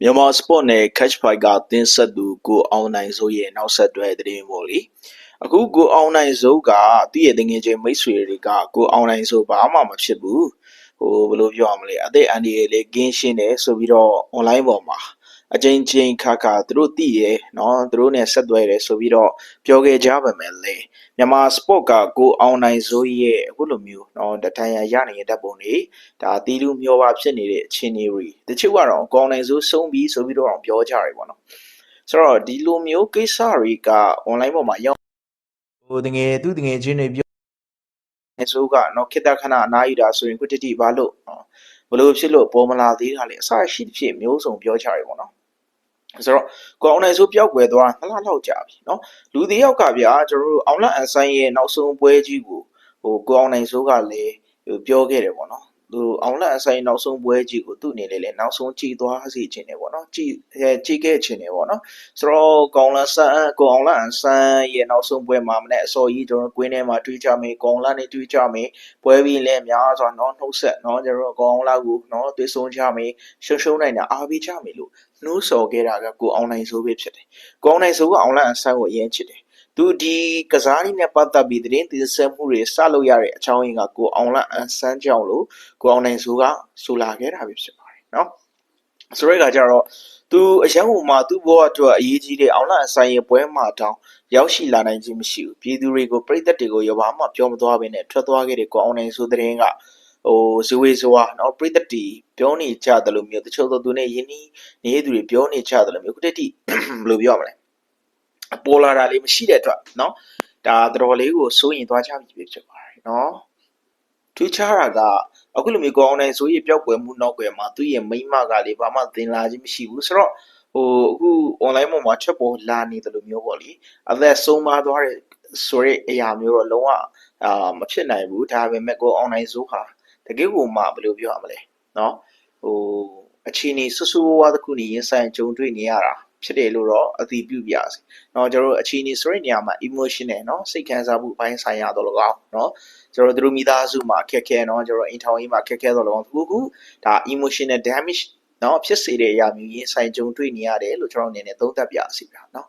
မြန်မာစပေါ့နဲ့ catch fight ကတင်းဆက်သူကိုအောင်နိုင်စိုးရဲ့နောက်ဆက်တွဲသတင်းပေါ့လေအခုကိုအောင်နိုင်စိုးကတည့်ရဲ့တငယ်ချင်းမိတ်ဆွေတွေကကိုအောင်နိုင်စိုးဘာမှမဖြစ်ဘူးဟိုဘယ်လိုပြောရမလဲအသက်အန္တရာယ်လေးကင်းရှင်းတယ်ဆိုပြီးတော့ online ပေါ်မှာ အကြိမ်ကြိမ်ခါခါသူတို့သိရဲနော်သူတို့ ਨੇ ဆက်သွဲတယ်ဆိုပြီးတော့ပြောခဲ့ကြပါမယ်လေမြန်မာစပေါ့ကကိုအောင်နိုင်စိုးရဲ့အခုလိုမျိုးနော်တထန်ရရနေတဲ့ဓာတ်ပုံတွေဒါတီးလူမျောပါဖြစ်နေတဲ့အခြေအနေတွေတချို့ကတော့ကိုအောင်နိုင်စိုးဆုံးပြီးဆိုပြီးတော့ပြောကြတယ်ပေါ့နော်ဆိုတော့ဒီလိုမျိုးကိစ္စတွေက online ပေါ်မှာရောက်ဟိုတကယ်သူတကယ်ချင်းတွေပြောနေစိုးကနော်ခိတခဏအနားယူတာဆိုရင်ခုတတိဘာလို့ဘလို့ဖြစ်လို့ပေါ်မလာသေးတာလဲအစရှိဖြစ်မျိုးစုံပြောကြရပေါ့နော် ဆိုတော့ကိုအောင်နိုင်ဆိုပျောက်ကွယ်သွားနှစ်လလောက်ကြာပြီเนาะလူတစ်ယောက်ကဗျာကျွန်တော်တို့အောင်လအန်ဆိုင်ရဲ့နောက်ဆုံးပွဲကြီးကိုဟိုကိုအောင်နိုင်ဆိုကလည်းဟိုပြောခဲ့တယ်ပေါ့နော် သူအောင်လက်အဆိုင်နောက်ဆုံးပွဲကြီးကိုသူ့အနေနဲ့လည်းနောက်ဆုံးကြည်သွားစေချင်တယ်ပေါ့နော်ကြည်ကြည်ခဲ့ချင်တယ်ပေါ့နော်ဆိုတော့ကောင်လန်ဆန်ကိုအောင်လက်ဆန်ရဲ့နောက်ဆုံးပွဲမှာမနေ့အစော်ကြီးကျွန်တော်ကွင်းထဲမှာတွေ့ကြမယ်ကောင်လန်နဲ့တွေ့ကြမယ်ပွဲပြီးလည်းများစွာနော်နှုတ်ဆက်နော်ကျွန်တော်ကောင်လက်ကိုနော်တွေ့ဆုံကြမယ်ရှုံရှုံနိုင်တာအားပေးကြမယ်လို့နှိုးဆော်ခဲ့တာကကိုအောင်နိုင်ဆိုပဲဖြစ်တယ်ကိုအောင်နိုင်ဆိုကအောင်လက်ဆန်ကိုအရင်ချစ်တယ် သူဒီကစားနည်းနဲ့ပတ်သက်ပြီးသတင်းသိဆက်မှုတွေစလုပ်ရတဲ့အကြောင်းရင်းကကိုအောင်လအန်ဆန်းကြောင့်လို့ကိုအောင်နိုင်စိုးကဆိုလာခဲ့တာပဲဖြစ်ပါတယ်เนาะဆိုရဲကကြတော့သူအရန်ဟိုမှာသူ့ဘဝအတွက်အရေးကြီးတဲ့အောင်လအန်ဆိုင်ရဲ့ပွဲမှာတောင်ရောက်ရှိလာနိုင်ခြင်းမရှိဘူးပြည်သူတွေကိုပြည်သက်တွေကိုရောဘာမှပြောမသွားဘဲနဲ့ထွက်သွားခဲ့တဲ့ကိုအောင်နိုင်စိုးသတင်းကဟိုဇဝေဇဝါเนาะပြည်သက်တီပြောနေကြတယ်လို့မျိုးတချို့သောသူနဲ့ယင်းနီးနေတဲ့သူတွေပြောနေကြတယ်လို့မျိုးခုတည်းတိဘယ်လိုပြောရမလဲ ပေါ်လာတာလေးမရှိတဲ့အတွက်เนาะဒါတော်လေးကိုစိုးရင်သွားကြပြီဖြစ်ပါတယ်เนาะထူးခြားတာကအခုလိုမျိုးကောင်းတဲ့ဆိုရင်ပျောက်ကွယ်မှုနောက်ွယ်မှာသူ့ရဲ့မိန်းမကလေဘာမှသင်လာခြင်းမရှိဘူးဆိုတော့ဟိုအခု online ပေါ်မှာချက်ပေါ်လာနေတယ်လို့မျိုးပေါ့လေအသက်ဆုံးမသွားတဲ့ဆိုတဲ့အရာမျိုးတော့လုံးဝအာမဖြစ်နိုင်ဘူးဒါပေမဲ့ကို online ဆိုဟာတကယ်ကိုမှဘယ်လိုပြောရမလဲเนาะဟိုအခြေအနေဆူဆူဝါးတစ်ခုနေရင်ဆိုင်ကြုံတွေ့နေရတာ ဖြစ်တယ်လို့တော့အသိပြုပြစေ။เนาะကျွန်တော်တို့အခြေအနေဆိုတဲ့နေရာမှာ emotional เนาะစိတ်ခံစားမှုအပိုင်းဆိုင်ရာတော့လကောက်เนาะကျွန်တော်တို့မိသားစုမှာခက်ခဲเนาะကျွန်တော်အိမ်ထောင်ရေးမှာခက်ခဲတော့လကောက်ခုခုဒါ emotional damage เนาะဖြစ်စေတဲ့အရာမျိုးရင်ဆိုင်ကြုံတွေ့နေရတယ်လို့ကျွန်တော်အနေနဲ့သုံးသပ်ပြစီပါเนาะ